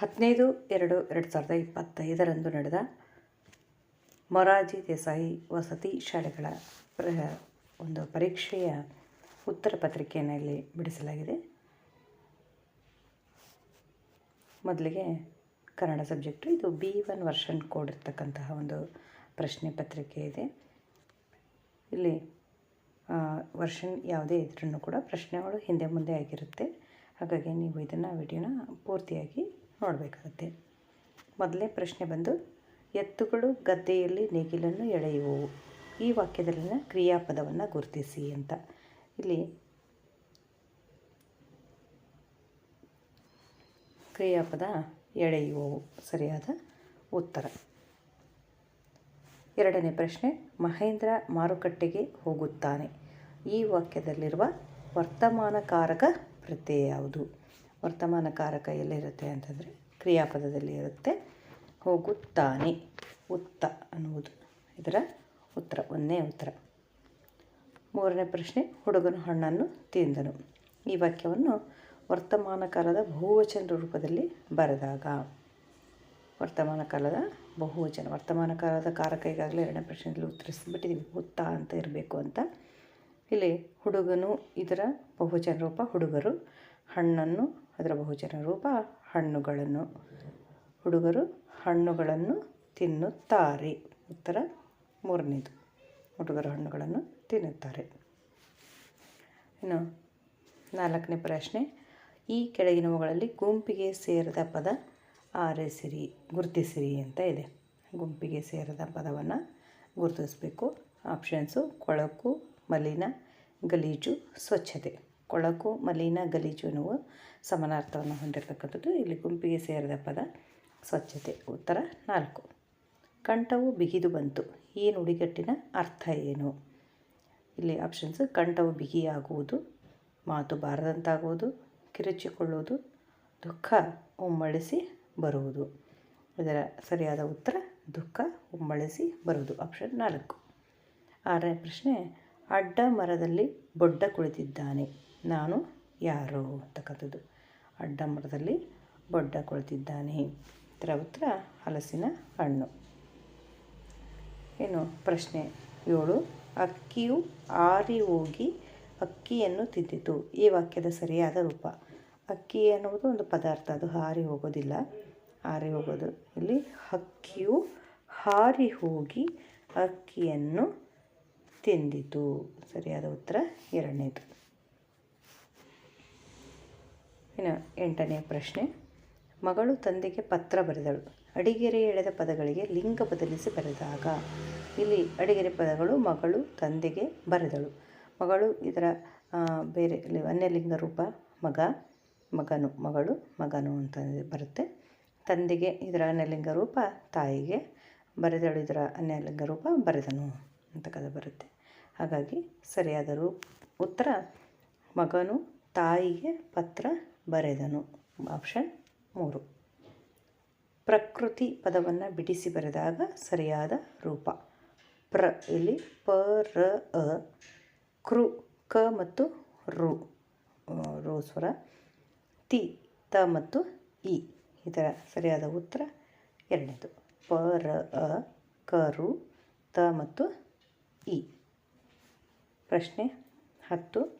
ಹದಿನೈದು ಎರಡು ಎರಡು ಸಾವಿರದ ಇಪ್ಪತ್ತೈದರಂದು ನಡೆದ ಮೊರಾರ್ಜಿ ದೇಸಾಯಿ ವಸತಿ ಶಾಲೆಗಳ ಪ್ರ, ಒಂದು ಪರೀಕ್ಷೆಯ ಉತ್ತರ ಪತ್ರಿಕೆಯನ್ನು ಇಲ್ಲಿ ಬಿಡಿಸಲಾಗಿದೆ. ಮೊದಲಿಗೆ ಕನ್ನಡ ಸಬ್ಜೆಕ್ಟು. ಇದು ಬಿ ಒನ್ ವರ್ಷನ್ ಕೋಡ್ ಇರ್ತಕ್ಕಂತಹ ಒಂದು ಪ್ರಶ್ನೆ ಪತ್ರಿಕೆ ಇದೆ. ಇಲ್ಲಿ ವರ್ಷನ್ ಯಾವುದೇ ಇದ್ರೂ ಕೂಡ ಪ್ರಶ್ನೆಗಳು ಹಿಂದೆ ಮುಂದೆ ಆಗಿರುತ್ತೆ. ಹಾಗಾಗಿ ನೀವು ಇದನ್ನು, ವಿಡಿಯೋನ ಪೂರ್ತಿಯಾಗಿ ನೋಡಬೇಕಾಗುತ್ತೆ. ಮೊದಲನೇ ಪ್ರಶ್ನೆ ಬಂದು, ಎತ್ತುಗಳು ಗದ್ದೆಯಲ್ಲಿ ನೇಗಿಲನ್ನು ಎಳೆಯುವವು. ಈ ವಾಕ್ಯದಲ್ಲಿನ ಕ್ರಿಯಾಪದವನ್ನು ಗುರುತಿಸಿ ಅಂತ. ಇಲ್ಲಿ ಕ್ರಿಯಾಪದ ಎಳೆಯುವವು ಸರಿಯಾದ ಉತ್ತರ. ಎರಡನೇ ಪ್ರಶ್ನೆ, ಮಹೇಂದ್ರ ಮಾರುಕಟ್ಟೆಗೆ ಹೋಗುತ್ತಾನೆ. ಈ ವಾಕ್ಯದಲ್ಲಿರುವ ವರ್ತಮಾನಕಾರಕ ಪ್ರತ್ಯಯ ಯಾವುದು? ವರ್ತಮಾನಕಾರಕ ಎಲ್ಲಿರುತ್ತೆ ಅಂತಂದರೆ ಕ್ರಿಯಾಪದದಲ್ಲಿ ಇರುತ್ತೆ. ಹೋಗುತ್ತಾನೆ. ಉತ್ತ ಅನ್ನುವುದು ಇದರ ಉತ್ತರ ಒಂದನೇ ಉತ್ತರ. ಮೂರನೇ ಪ್ರಶ್ನೆ, ಹುಡುಗನು ಹಣ್ಣನ್ನು ತಿಂದನು. ಈ ವಾಕ್ಯವನ್ನು ವರ್ತಮಾನ ಕಾಲದ ಬಹುವಚನ ರೂಪದಲ್ಲಿ ಬರೆದಾಗ. ವರ್ತಮಾನ ಕಾಲದ ಬಹುವಚನ ವರ್ತಮಾನ ಕಾಲದ ಕಾರಕ ಈಗಾಗಲೇ ಎರಡನೇ ಪ್ರಶ್ನೆಯಲ್ಲಿ ಉತ್ತರಿಸಿಬಿಟ್ಟಿದ್ದೀವಿ ಉತ್ತ ಅಂತ ಇರಬೇಕು ಅಂತ. ಇಲ್ಲಿ ಹುಡುಗನು ಇದರ ಬಹುವಚನ ರೂಪ, ಹುಡುಗರು ಹಣ್ಣನ್ನು ಅದರ ಬಹುಜನ ರೂಪ ಹಣ್ಣುಗಳನ್ನು. ಹುಡುಗರು ಹಣ್ಣುಗಳನ್ನು ತಿನ್ನುತ್ತಾರೆ. ಉತ್ತರ ಮೂರನೇದು. ಹುಡುಗರು ಹಣ್ಣುಗಳನ್ನು ತಿನ್ನುತ್ತಾರೆ. ಇನ್ನು ನಾಲ್ಕನೇ ಪ್ರಶ್ನೆ. ಈ ಕೆಳಗಿನವುಗಳಲ್ಲಿ ಗುಂಪಿಗೆ ಸೇರದ ಪದ ಆರಿಸಿರಿ, ಗುರುತಿಸಿರಿ ಅಂತ ಇದೆ. ಗುಂಪಿಗೆ ಸೇರದ ಪದವನ್ನು ಗುರುತಿಸಬೇಕು. ಆಪ್ಷನ್ಸು ಕೊಳಕು, ಮಲಿನ, ಗಲೀಜು, ಸ್ವಚ್ಛತೆ. ಕೊಳಕು, ಮಲಿನ, ಗಲೀಜು ಅನ್ನುವ ಸಮಾನಾರ್ಥವನ್ನು ಹೊಂದಿರತಕ್ಕಂಥದ್ದು. ಇಲ್ಲಿ ಗುಂಪಿಗೆ ಸೇರಿದ ಪದ ಸ್ವಚ್ಛತೆ. ಉತ್ತರ ನಾಲ್ಕು. ಕಂಠವು ಬಿಗಿದು ಬಂತು. ಈ ನುಡಿಗಟ್ಟಿನ ಅರ್ಥ ಏನು? ಇಲ್ಲಿ ಆಪ್ಷನ್ಸ್ ಕಂಠವು ಬಿಗಿಯಾಗುವುದು, ಮಾತು ಬಾರದಂತಾಗುವುದು, ಕಿರುಚಿಕೊಳ್ಳುವುದು, ದುಃಖ ಉಮ್ಮಳಿಸಿ ಬರುವುದು. ಇದರ ಸರಿಯಾದ ಉತ್ತರ ದುಃಖ ಉಮ್ಮಳಿಸಿ ಬರುವುದು. ಆಪ್ಷನ್ ನಾಲ್ಕು. ಆರನೇ ಪ್ರಶ್ನೆ, ಅಡ್ಡ ಮರದಲ್ಲಿ ಬೊಡ್ಡ ಕುಳಿತಿದ್ದಾನೆ. ನಾನು ಯಾರು ಅಂತಕ್ಕಂಥದ್ದು ಅಡ್ಡ ಮರದಲ್ಲಿ ಬೊಡ್ಡ ಕೊಳ್ತಿದ್ದಾನೆ. ಇದರ ಉತ್ತರ ಹಲಸಿನ ಹಣ್ಣು. ಏನು ಪ್ರಶ್ನೆ ಏಳು. ಅಕ್ಕಿಯು ಆರಿ ಹೋಗಿ ಅಕ್ಕಿಯನ್ನು ತಿಂದಿತು. ಈ ವಾಕ್ಯದ ಸರಿಯಾದ ರೂಪ. ಅಕ್ಕಿ ಅನ್ನುವುದು ಒಂದು ಪದಾರ್ಥ. ಅದು ಹಾರಿ ಹೋಗೋದಿಲ್ಲ. ಹಾರಿ ಹೋಗೋದು. ಇಲ್ಲಿ ಅಕ್ಕಿಯು ಹಾರಿ ಹೋಗಿ ಅಕ್ಕಿಯನ್ನು ತಿಂದಿತು. ಸರಿಯಾದ ಉತ್ತರ ಎರಡನೇದು. ಇನ್ನು ಎಂಟನೇ ಪ್ರಶ್ನೆ. ಮಗಳು ತಂದೆಗೆ ಪತ್ರ ಬರೆದಳು. ಅಡಿಗೆರೆ ಎಳೆದ ಪದಗಳಿಗೆ ಲಿಂಗ ಬದಲಿಸಿ ಬರೆದಾಗ. ಇಲ್ಲಿ ಅಡಿಗೆರೆ ಪದಗಳು ಮಗಳು ತಂದೆಗೆ ಬರೆದಳು. ಮಗಳು ಇದರ ಬೇರೆ ಅನ್ಯ ಲಿಂಗ ರೂಪ ಮಗ, ಮಗನು, ಮಗಳು, ಮಗನು ಅಂತ ಬರುತ್ತೆ. ತಂದೆಗೆ ಇದರ ಅನ್ಯಲಿಂಗ ರೂಪ ತಾಯಿಗೆ, ಬರೆದಳು ಇದರ ಅನ್ಯಲಿಂಗ ರೂಪ ಬರೆದನು ಕಥೆ ಬರುತ್ತೆ. ಹಾಗಾಗಿ ಸರಿಯಾದ ರೂ, ಉತ್ತರ ಮಗನು ತಾಯಿಗೆ ಪತ್ರ ಬರೆದನು. ಆಪ್ಷನ್ ಮೂರು. ಪ್ರಕೃತಿ ಪದವನ್ನು ಬಿಡಿಸಿ ಬರೆದಾಗ ಸರಿಯಾದ ರೂಪ. ಪ್ರ ಇಲ್ಲಿ ಪ, ರ, ಅ, ಕೃ, ಕ ಮತ್ತು ರು ರು ಸ್ವರ. ತಿ, ತ ಮತ್ತು ಇ. ಇದರ ಸರಿಯಾದ ಉತ್ತರ ಎರಡನೇದು. ಪ, ರ, ಅ ರು, ತ ಮತ್ತು ಇ. ಪ್ರಶ್ನೆ ಹತ್ತು.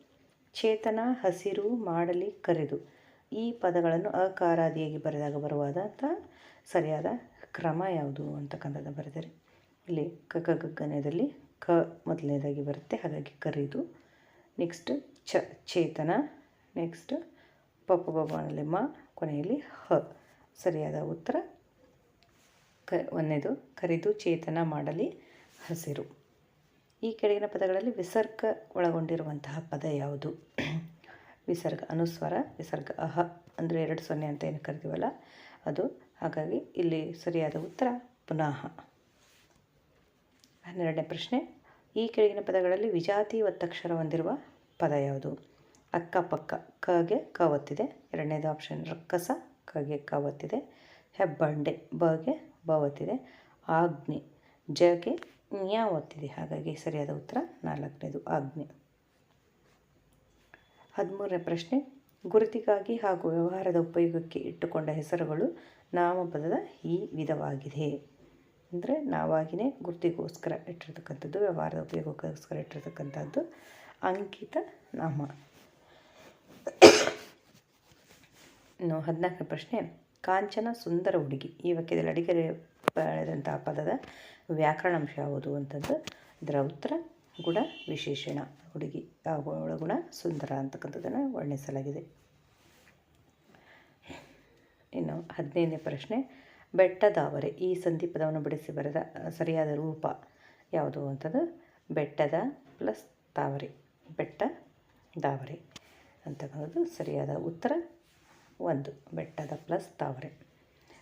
ಚೇತನ, ಹಸಿರು, ಮಾಡಲಿ, ಕರೆದು. ಈ ಪದಗಳನ್ನು ಅಕಾರಾದಿಯಾಗಿ ಬರೆದಾಗ ಬರುವಾದಂಥ ಸರಿಯಾದ ಕ್ರಮ ಯಾವುದು ಅಂತಕ್ಕಂಥದ್ದು ಬರೆದರೆ, ಇಲ್ಲಿ ಕ ಕ ಗಗನದಲ್ಲಿ ಕ ಮೊದಲನೇದಾಗಿ ಬರುತ್ತೆ. ಹಾಗಾಗಿ ಕರೆದು. ನೆಕ್ಸ್ಟ್ ಚ, ಚೇತನ, ನೆಕ್ಸ್ಟ್ ಪಪ್ಪ ಬಬ್ಬನಲ್ಲಿ ಮ, ಕೊನೆಯಲ್ಲಿ ಹ. ಸರಿಯಾದ ಉತ್ತರ ಕ, ಒಂದನೇದು ಕರೆದು, ಚೇತನ, ಮಾಡಲಿ, ಹಸಿರು. ಈ ಕೆಳಗಿನ ಪದಗಳಲ್ಲಿ ವಿಸರ್ಗ ಒಳಗೊಂಡಿರುವಂತಹ ಪದ ಯಾವುದು? ವಿಸರ್ಗ ಅನುಸ್ವರ, ವಿಸರ್ಗ ಅಹ ಅಂದರೆ ಎರಡು ಸೊನ್ನೆ ಅಂತ ಏನು ಕರಿತೀವಲ್ಲ? ಅದು ಹಾಗಾಗಿ ಇಲ್ಲಿ ಸರಿಯಾದ ಉತ್ತರ ಪುನಃ. ಹನ್ನೆರಡನೇ ಪ್ರಶ್ನೆ. ಈ ಕೆಳಗಿನ ಪದಗಳಲ್ಲಿ ವಿಜಾತಿ ಒತ್ತಕ್ಷರ ಹೊಂದಿರುವ ಪದ ಯಾವುದು? ಅಕ್ಕಪಕ್ಕ, ಕಗೆ ಕ ಒತ್ತಿದೆ ಎರಡನೇದು ಆಪ್ಷನ್ ರಕ್ಕಸ, ಕಗೆ ಕ ಒತ್ತಿದೆ ಹೆಬ್ಬಂಡೆ, ಬಗೆ ಬ ಒತ್ತಿದೆ ಆಗ್ನಿ, ಜಗೆ ನ್ಯಾ ಒತ್ತಿದೆ ಹಾಗಾಗಿ ಸರಿಯಾದ ಉತ್ತರ ನಾಲ್ಕನೇದು ಆಜ್ಞೆ. ಹದಿಮೂರನೇ ಪ್ರಶ್ನೆ. ಗುರುತಿಗಾಗಿ ಹಾಗೂ ವ್ಯವಹಾರದ ಉಪಯೋಗಕ್ಕೆ ಇಟ್ಟುಕೊಂಡ ಹೆಸರುಗಳು ನಾಮಪದದ ಈ ವಿಧವಾಗಿದೆ. ಅಂದರೆ ನಾವಾಗಿನೇ ಗುರುತಿಗೋಸ್ಕರ ಇಟ್ಟಿರ್ತಕ್ಕಂಥದ್ದು, ವ್ಯವಹಾರದ ಉಪಯೋಗಕ್ಕೋಸ್ಕರ ಇಟ್ಟಿರ್ತಕ್ಕಂಥದ್ದು ಅಂಕಿತ ನಾಮ. ಇನ್ನು ಹದಿನಾಲ್ಕನೇ ಪ್ರಶ್ನೆ. ಕಾಂಚನ ಸುಂದರ ಹುಡುಗಿ ಈ ವಾಕ್ಯದಲ್ಲಿ ಅಡಿಗೆರೆ ಪಡೆದಂತಹ ಪದದ ವ್ಯಾಕರಣಾಂಶ ಯಾವುದು ಅಂತಂದು ದ್ರೌತ್ರ ಗುಣ, ವಿಶೇಷಣ. ಹುಡುಗಿ ಗುಣ, ಸುಂದರ ಅಂತಕ್ಕಂಥದ್ದನ್ನು ವರ್ಣಿಸಲಾಗಿದೆ. ಇನ್ನು ಹದಿನೈದನೇ ಪ್ರಶ್ನೆ, ಬೆಟ್ಟದಾವರೆ. ಈ ಸಂಧಿ ಪದವನ್ನು ಬಿಡಿಸಿ ಬರೆದ ಸರಿಯಾದ ರೂಪ ಯಾವುದು ಅಂತಂದು ಬೆಟ್ಟದ ಪ್ಲಸ್ ತಾವರೆ. ಬೆಟ್ಟ ದಾವರೆ ಅಂತಕ್ಕಂಥದ್ದು ಸರಿಯಾದ ಉತ್ತರ ಒಂದು ಬೆಟ್ಟದ ಪ್ಲಸ್ ತಾವರೆ.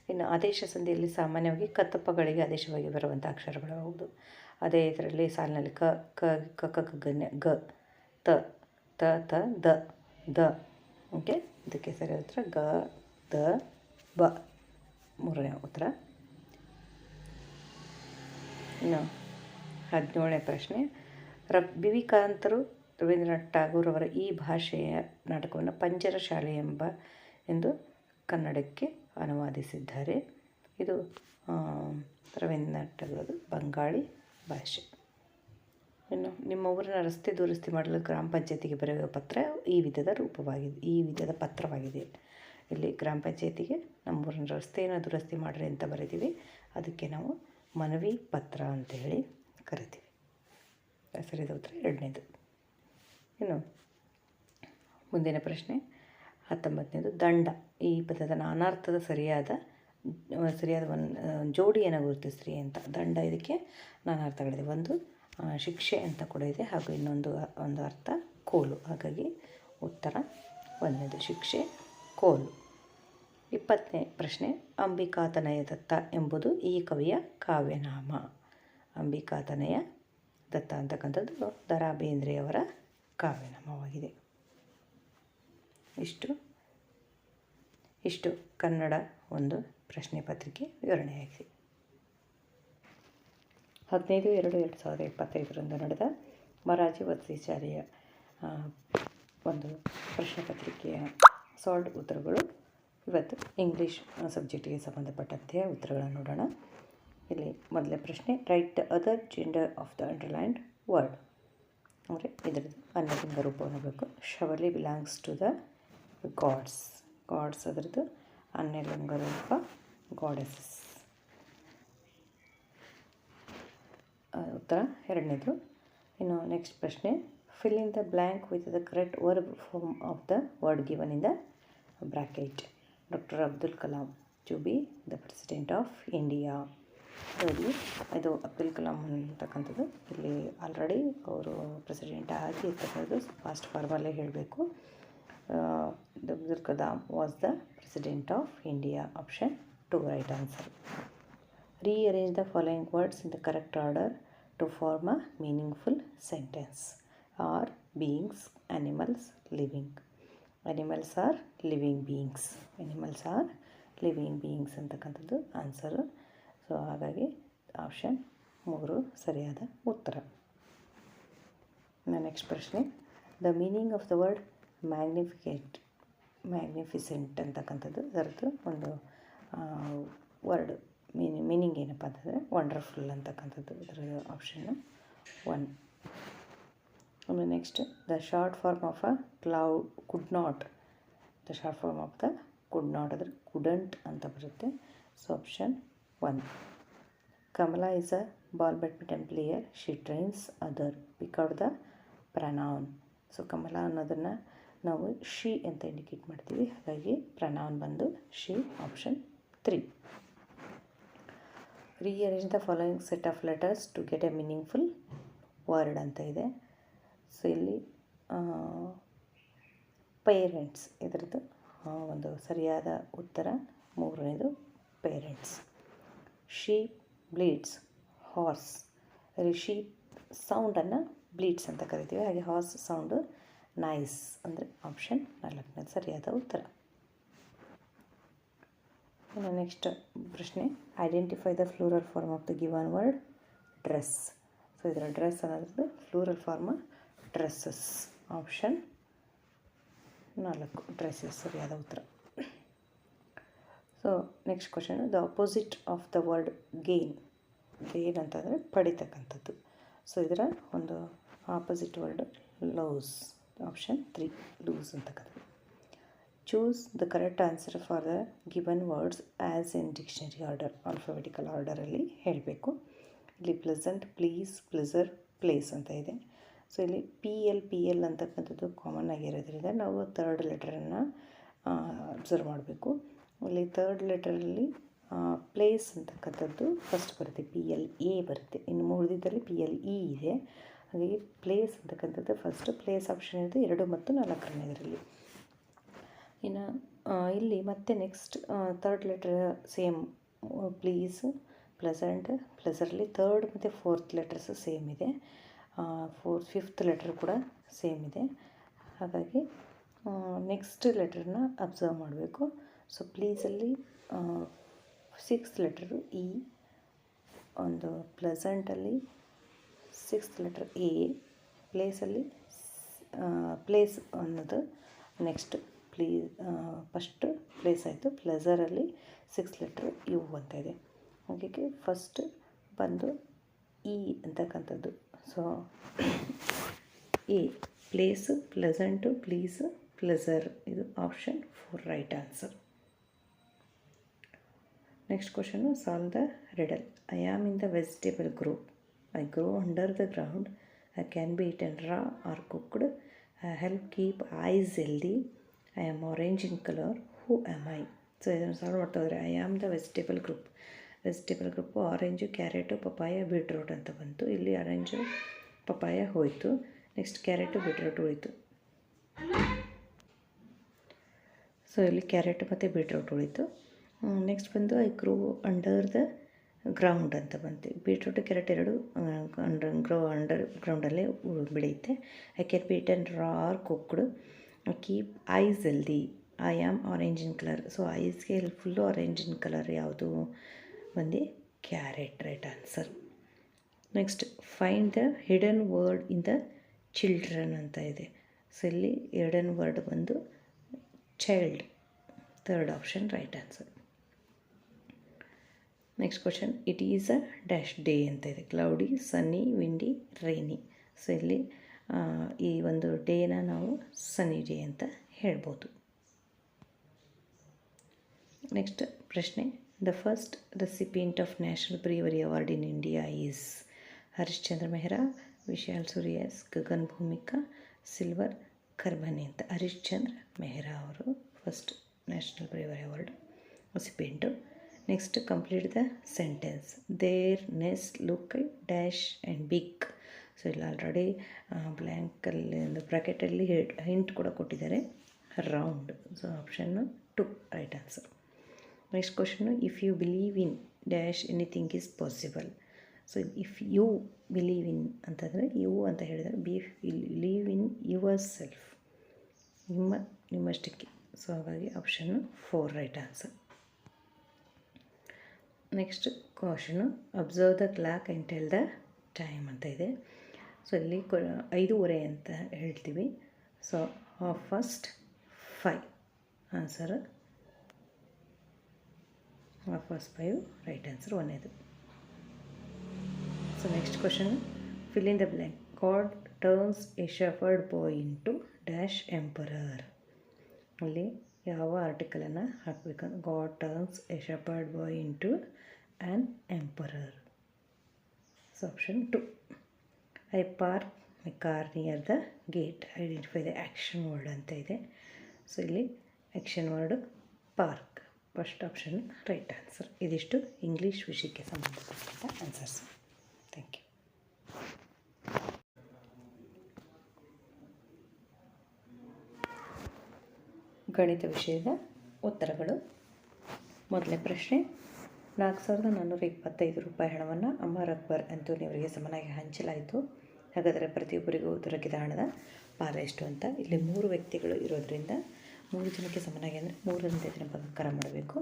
ಇನ್ನು ಆದೇಶ ಸಂಧಿಯಲ್ಲಿ ಸಾಮಾನ್ಯವಾಗಿ ಕತ್ತಪ್ಪಗಳಿಗೆ ಆದೇಶವಾಗಿ ಬರುವಂಥ ಅಕ್ಷರಗಳು ಹೌದು. ಅದೇ ಇದರಲ್ಲಿ ಸಾಲಿನಲ್ಲಿ ಕ ಕ ಕ ಕ ಗನ್ಯ, ಗ, ತ ತ ತ, ದ ದ. ಓಕೆ? ಇದಕ್ಕೆ ಸರಿ ಉತ್ತರ. ಗ, ದ, ಬ. ಮೂರನೇ ಉತ್ತರ. ಇನ್ನು ಹದಿನೇಳನೇ ಪ್ರಶ್ನೆ. ರ ಬಿ ರವೀಂದ್ರನಾಥ್ ಟಾಗೂರ್ ಅವರ ಈ ಭಾಷೆಯ ನಾಟಕವನ್ನು ಪಂಜರ ಶಾಲೆ ಎಂಬ ಎಂದು ಕನ್ನಡಕ್ಕೆ ಅನುವಾದಿಸಿದ್ದಾರೆ. ಇದು ರವೀಂದ್ರನಾಥ್ ಬಂಗಾಳಿ ಭಾಷೆ. ಇನ್ನು ನಿಮ್ಮ ಊರಿನ ರಸ್ತೆ ದುರಸ್ತಿ ಮಾಡಲು ಗ್ರಾಮ ಪಂಚಾಯತಿಗೆ ಬರೆಯುವ ಪತ್ರ ಈ ವಿಧದ ರೂಪವಾಗಿದೆ, ಈ ವಿಧದ ಪತ್ರವಾಗಿದೆ. ಇಲ್ಲಿ ಗ್ರಾಮ ಪಂಚಾಯತಿಗೆ ನಮ್ಮ ಊರಿನ ರಸ್ತೆಯನ್ನು ದುರಸ್ತಿ ಮಾಡಿರಿ ಅಂತ ಬರೀತೀವಿ ಅದಕ್ಕೆ ನಾವು ಮನವಿ ಪತ್ರ ಅಂತ ಹೇಳಿ ಕರಿತೀವಿ. ಸರಿದ ಉತ್ತರ ಎರಡನೇದು. ಇನ್ನು ಮುಂದಿನ ಪ್ರಶ್ನೆ. ಹತ್ತೊಂಬತ್ತನೇದು ದಂಡ. ಈ ಪದದ ನಾನಾರ್ಥದ ಸರಿಯಾದ ಸರಿಯಾದ ಒಂದು ಜೋಡಿಯನ್ನು ಗುರುತಿಸ್ರಿ ಅಂತ. ದಂಡ ಇದಕ್ಕೆ ನಾನಾರ್ಥಗಳಿದೆ. ಒಂದು ಶಿಕ್ಷೆ ಅಂತ ಕೂಡ ಇದೆ. ಹಾಗೂ ಇನ್ನೊಂದು ಒಂದು ಅರ್ಥ, ಕೋಲು. ಹಾಗಾಗಿ ಉತ್ತರ ಒಂದನೇದು, ಶಿಕ್ಷೆ, ಕೋಲು. ಇಪ್ಪತ್ತನೇ ಪ್ರಶ್ನೆ, ಅಂಬಿಕಾತನಯ ದತ್ತ ಎಂಬುದು ಈ ಕವಿಯ ಕಾವ್ಯನಾಮ. ಅಂಬಿಕಾತನಯ ದತ್ತ ಅಂತಕ್ಕಂಥದ್ದು ದರಾ ಬೇಂದ್ರೆಯವರ ಕಾವ್ಯನಾಮವಾಗಿದೆ. ಇಷ್ಟು. ಇಷ್ಟು ಕನ್ನಡ ಒಂದು ಪ್ರಶ್ನೆ ಪತ್ರಿಕೆ ವಿವರಣೆಯಾಗಿದೆ. ಹದಿನೈದು ಎರಡು ಎರಡು ಸಾವಿರದ ಇಪ್ಪತ್ತೈದರಂದು ನಡೆದ ಮರಾಜಿ ವತ್ಸಾಚಾರ್ಯ ಒಂದು ಪ್ರಶ್ನೆ ಪತ್ರಿಕೆಯ ಸಾಲ್ಡ್ ಉತ್ತರಗಳು. ಇವತ್ತು ಇಂಗ್ಲೀಷ್ ಸಬ್ಜೆಕ್ಟಿಗೆ ಸಂಬಂಧಪಟ್ಟಂತೆ ಉತ್ತರಗಳನ್ನು ನೋಡೋಣ. ಇಲ್ಲಿ ಮೊದಲನೇ ಪ್ರಶ್ನೆ write the other gender of the underlined word ಅಂದರೆ ಇದರದ್ದು ಅನ್ಯಲಿಂಗ ರೂಪವನ್ನು ಬೇಕು ಶವಲಿ belongs to the gods. Gods ಅದರದ್ದು ಅನ್ಯಲಿಂಗ ರೂಪ ಗಾಡೆಸಸ್. ಉತ್ತರ ಎರಡನೇದು. ಇನ್ನು ನೆಕ್ಸ್ಟ್ ಪ್ರಶ್ನೆ. Fill in the blank with the correct verb form of the word given in the bracket doctor Abdul Kalam to be the president of India ಇಲ್ಲಿ ಇದು ಅಬ್ದುಲ್ ಕಲಾಂ ಅಂತಕ್ಕಂಥದ್ದು. ಇಲ್ಲಿ ಆಲ್ರೆಡಿ ಅವರು ಪ್ರೆಸಿಡೆಂಟ್ ಆಗಿ ಇರ್ತಕ್ಕಂಥದ್ದು ಫಾಸ್ಟ್ ಫಾರ್ಮಲ್ಲೇ ಹೇಳಬೇಕು. Abdul Kalam was the president of India option two right answer rearrange the following words in the correct order to form a meaningful sentence are beings animals living animals are living beings animals are living beings ಅಂತಕ್ಕಂಥದ್ದು answer so ಹಾಗಾಗಿ option ಮೂರು ಸರಿಯಾದ ಉತ್ತರ next ಪ್ರಶ್ನೆ the meaning of the word magnificent, magnificent ಅಂತಕ್ಕಂಥದ್ದು. ಅದರದ್ದು ಒಂದು word ಮೀನಿ, meaning ಏನಪ್ಪ ಅಂತಂದರೆ ವಂಡರ್ಫುಲ್ ಅಂತಕ್ಕಂಥದ್ದು ಇದರ ಆಪ್ಷನ್ನು ಒನ್. ಆಮೇಲೆ next, the short form of a cloud could not. The short form of the could not ಅಂದರೆ ಕುಡಂಟ್ ಅಂತ ಬರುತ್ತೆ. So option one. Kamala is a ball badminton player. She trains other out the pronoun so Kamala ಅನ್ನೋದನ್ನು ನಾವು she ಅಂತ indicate ಮಾಡ್ತೀವಿ. ಹಾಗಾಗಿ pronoun ಬಂದು she option three rearrange the following set of letters to get a meaningful word ಅಂತ ಇದೆ. So ಇಲ್ಲಿ parents ಇದರದ್ದು ಒಂದು ಸರಿಯಾದ ಉತ್ತರ. ಮೂರನೇದು parents she bleats horse sheep ಸೌಂಡನ್ನು bleats ಅಂತ ಕರಿತೀವಿ. ಹಾಗೆ ಹಾರ್ಸ್ ಸೌಂಡು ನೈಸ್ ಅಂದರೆ ಆಪ್ಷನ್ ನಾಲ್ಕನೇ ಸರಿಯಾದ ಉತ್ತರ. ಇನ್ನು ನೆಕ್ಸ್ಟ್ ಪ್ರಶ್ನೆ. Identify the plural form of the given word dress so ಇದರ ಡ್ರೆಸ್ ಅನ್ನೋದು ಫ್ಲೂರಲ್ ಫಾರ್ಮ್ ಡ್ರೆಸ್ಸಸ್ ಆಪ್ಷನ್ ನಾಲ್ಕು. ಡ್ರೆಸ್ಸಸ್ ಸರಿಯಾದ ಉತ್ತರ. So next question the opposite of the word gain gain ಅಂತಂದರೆ ಪಡಿತಕ್ಕಂಥದ್ದು. ಸೊ ಇದರ ಒಂದು opposite word lose option three lose ಅಂತಕ್ಕಂಥದ್ದು choose the correct answer for the given words as in dictionary order alphabetical ಆರ್ಡರಲ್ಲಿ ಹೇಳಬೇಕು. ಇಲ್ಲಿ pleasant please pleasure place ಅಂತ ಇದೆ. So ಇಲ್ಲಿ ಪಿ ಎಲ್ ಪಿ ಎಲ್ ಅಂತಕ್ಕಂಥದ್ದು ಕಾಮನ್ ಆಗಿರೋದ್ರಿಂದ ನಾವು ಥರ್ಡ್ ಲೆಟರನ್ನು ಅಬ್ಸರ್ವ್ ಮಾಡಬೇಕು. ಇಲ್ಲಿ ಥರ್ಡ್ ಲೆಟರಲ್ಲಿ ಪ್ಲೇಸ್ ಅಂತಕ್ಕಂಥದ್ದು ಫಸ್ಟ್ ಬರುತ್ತೆ ಪಿ ಎಲ್ ಎ ಬರುತ್ತೆ. ಇನ್ನು ಮೂರ್ದಿದ್ದಲ್ಲಿ ಪಿ ಎಲ್ ಇ ಇದೆ. ಹಾಗಾಗಿ ಪ್ಲೇಸ್ ಅಂತಕ್ಕಂಥದ್ದು. ಫಸ್ಟ್ ಪ್ಲೇಸ್ ಆಪ್ಷನ್ ಇದೆ ಎರಡು ಮತ್ತು ನಾಲ್ಕರನೇ ಇದರಲ್ಲಿ. ಇನ್ನು ಇಲ್ಲಿ ಮತ್ತೆ next third letter same please pleasant ಪ್ಲಸರಲ್ಲಿ third ಮತ್ತು ಫೋರ್ತ್ ಲೆಟರ್ಸ್ ಸೇಮ್ ಇದೆ. ಫೋರ್ತ್ ಫಿಫ್ತ್ ಲೆಟರ್ ಕೂಡ ಸೇಮ್ ಇದೆ. ಹಾಗಾಗಿ ನೆಕ್ಸ್ಟ್ ಲೆಟರ್ನ ಅಬ್ಸರ್ವ್ ಮಾಡಬೇಕು. ಸೊ ಪ್ಲೀಸಲ್ಲಿ ಸಿಕ್ಸ್ತ್ ಲೆಟರು ಇ ಒಂದು ಪ್ಲೆಸೆಂಟಲ್ಲಿ ಸಿಕ್ಸ್ತ್ ಲೆಟರ್ ಎ ಪ್ಲೇಸಲ್ಲಿ ಪ್ಲೇಸ್ ಅನ್ನೋದು ನೆಕ್ಸ್ಟ್ ಪ್ಲೀ ಫಸ್ಟ್ ಪ್ಲೇಸ್ ಆಯಿತು. ಪ್ಲೆಸರಲ್ಲಿ ಸಿಕ್ಸ್ ಲೆಟ್ರ್ ಯು ಅಂತ ಇದೆ. ಹಾಗಾಗಿ ಫಸ್ಟ್ ಬಂದು ಇ ಅಂತಕ್ಕಂಥದ್ದು. So, A, place pleasant please pleasure. ಇದು option four right answer. Next question solve the riddle. I am in the vegetable group. I grow under the ground I can be eaten raw raw or cooked I help keep eyes I I orange orange in colour who I? So ಇದನ್ನು solve ಮಾಡ್ತಾ I am the vegetable group vegetable group orange carrot papaya beetroot ಅಂತ ಬಂತು. ಇಲ್ಲಿ orange papaya ಹೋಯಿತು. Next carrot beetroot ಉಳಿತು. So ಇಲ್ಲಿ carrot ಮತ್ತು beetroot ಉಳಿತು. ನೆಕ್ಸ್ಟ್ ಬಂದು I grow under the ground ಅಂತ ಬಂತು. ಬೀಟ್ರೂಟ್ ಕ್ಯಾರೆಟ್ ಎರಡು ಅಂಡರ್ ಗ್ರೋ ಅಂಡರ್ ಗ್ರೌಂಡಲ್ಲೇ ಬೆಳೆಯುತ್ತೆ. I can beat and raw or cooked keep eyes healthy I am orange in colour so ಐಸ್ಗೆ full orange in colour ಯಾವುದು? ಬಂದು carrot right answer next find the hidden word in the children ಅಂತ ಇದೆ. So ಇಲ್ಲಿ hidden word ಬಂದು child third option right answer next question it is a dash day ಅಂತ ಇದೆ. Cloudy sunny windy rainy so ಇಲ್ಲಿ ಈ ಒಂದು ಡೇನ ನಾವು ಸನ್ನಿ ಡೇ ಅಂತ ಹೇಳ್ಬೋದು. ನೆಕ್ಸ್ಟ್ ಪ್ರಶ್ನೆ. The first recipient of national bravery award in India is Harishchandra Mehra Vishal ಸೂರ್ಯಸ್ Gagan Bhumika silver ಕರ್ಬನಿ ಅಂತ. ಹರಿಶ್ಚಂದ್ರ ಮೆಹ್ರಾ ಅವರು first national bravery award recipient next complete the sentence there nest look dash and big so ಇಲ್ಲಿ already ಬ್ಲ್ಯಾಂಕಲ್ಲಿ ಒಂದು ಬ್ರಾಕೆಟಲ್ಲಿ hint ಕೂಡ ಕೊಟ್ಟಿದ್ದಾರೆ. Round so option two right answer next question if you believe in dash anything is possible so if you believe in ಅಂತಂದರೆ you ಅಂತ ಹೇಳಿದರೆ be believe in yourself ನಿಮ್ಮ ನಿಮ್ಮಷ್ಟಕ್ಕೆ ಸೊ ಹಾಗಾಗಿ option four right answer next question observe the clock and tell the time ಅಂತ ಇದೆ. So ಇಲ್ಲಿ ಐದೂವರೆ ಅಂತ ಹೇಳ್ತೀವಿ. So half past five answer half past five right answer ಒಂದೇದು. So next question fill in the blank God turns a shepherd boy into dash emperor ಅಲ್ಲಿ ಯಾವ ಆರ್ಟಿಕಲನ್ನು ಹಾಕಬೇಕಂದ್ರೆ God turns a shepherd boy into an emperor so option two I park my car near the gate identify the action word ಅಂತ ಇದೆ. So ಇಲ್ಲಿ action word park first option right answer ಇದಿಷ್ಟು English ವಿಷಯಕ್ಕೆ ಸಂಬಂಧಪಟ್ಟಂಥ answers thank you ಗಣಿತ ವಿಷಯದ ಉತ್ತರಗಳು. ಮೊದಲನೇ ಪ್ರಶ್ನೆ. ನಾಲ್ಕು ಸಾವಿರದ ನಾನ್ನೂರ ಇಪ್ಪತ್ತೈದು ರೂಪಾಯಿ ಹಣವನ್ನು ಅಮರ್ ಅಕ್ಬರ್ ಅಂತೋನಿಯವರಿಗೆ ಸಮನಾಗಿ ಹಂಚಲಾಯಿತು. ಹಾಗಾದರೆ ಪ್ರತಿಯೊಬ್ಬರಿಗೂ ದೊರಕಿದ ಹಣದ ಪಾಲ ಎಷ್ಟು ಅಂತ ಇಲ್ಲಿ ಮೂರು ವ್ಯಕ್ತಿಗಳು ಇರೋದರಿಂದ ಮೂರು ಜನಕ್ಕೆ ಸಮನಾಗಿ ಅಂದರೆ ಮೂರರಿಂದ ಇದನ್ನು ಭಾಗಾಕಾರ ಮಾಡಬೇಕು.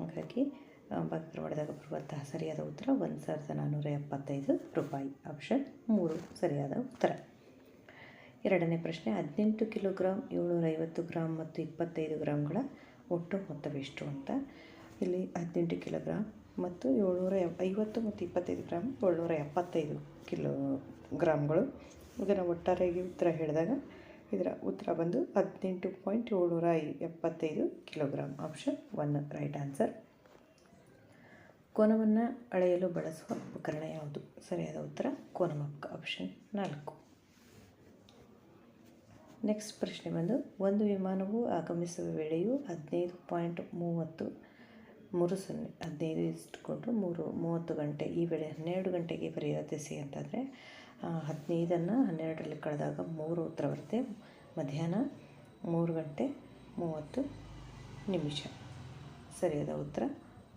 ಹಾಗಾಗಿ ಭಾಗಾಕಾರ ಮಾಡಿದಾಗ ಬರುವಂತಹ ಸರಿಯಾದ ಉತ್ತರ ಒಂದು ಸಾವಿರದ ನಾನ್ನೂರ ಎಪ್ಪತ್ತೈದು ರೂಪಾಯಿ. ಆಪ್ಷನ್ ಮೂರು, ಸರಿಯಾದ ಉತ್ತರ. ಎರಡನೇ ಪ್ರಶ್ನೆ, ಹದಿನೆಂಟು ಕಿಲೋಗ್ರಾಮ್ ಏಳ್ನೂರೈವತ್ತು ಗ್ರಾಮ್ ಮತ್ತು ಇಪ್ಪತ್ತೈದು ಗ್ರಾಮ್ಗಳ ಒಟ್ಟು ಮೊತ್ತವೆಷ್ಟು ಅಂತ ಇಲ್ಲಿ ಹದಿನೆಂಟು ಕಿಲೋಗ್ರಾಮ್ ಮತ್ತು ಏಳ್ನೂರ ಐವತ್ತು ಮತ್ತು ಇಪ್ಪತ್ತೈದು ಗ್ರಾಮ್ ಏಳ್ನೂರ ಎಪ್ಪತ್ತೈದು ಕಿಲೋ ಗ್ರಾಮ್ಗಳು ಇದನ್ನು ಒಟ್ಟಾರೆಯಾಗಿ ಉತ್ತರ ಹೇಳಿದಾಗ ಇದರ ಉತ್ತರ ಬಂದು ಹದಿನೆಂಟು ಪಾಯಿಂಟ್ ಏಳ್ನೂರ ಐ- ಎಪ್ಪತ್ತೈದು kilogram option one, right answer. ಕೋನವನ್ನು ಅಳೆಯಲು ಬಳಸುವ ಉಪಕರಣ ಯಾವುದು? ಸರಿಯಾದ ಉತ್ತರ ಕೋನಮಕ್ಕ ಆಪ್ಷನ್ ನಾಲ್ಕು. ನೆಕ್ಸ್ಟ್ ಪ್ರಶ್ನೆ ಬಂದು, ಒಂದು ವಿಮಾನವು ಆಗಮಿಸುವ ವೇಳೆಯು ಹದಿನೈದು ಪಾಯಿಂಟ್ ಮೂವತ್ತು ಮೂರು ಸೊನ್ನೆ ಹದಿನೈದು ಇಷ್ಟುಕೊಂಡ್ರು ಮೂರು, ಮೂವತ್ತು ಗಂಟೆ, ಈ ವೇಳೆ ಹನ್ನೆರಡು ಗಂಟೆಗೆ ಪರಿವರ್ತಿಸಿ ಅಂತಂದರೆ ಹದಿನೈದನ್ನು ಹನ್ನೆರಡರಲ್ಲಿ ಕಳೆದಾಗ ಮೂರು ಉತ್ತರ ಬರುತ್ತೆ. ಮಧ್ಯಾಹ್ನ ಮೂರು ಗಂಟೆ ಮೂವತ್ತು ನಿಮಿಷ. ಸರಿಯಾದ ಉತ್ತರ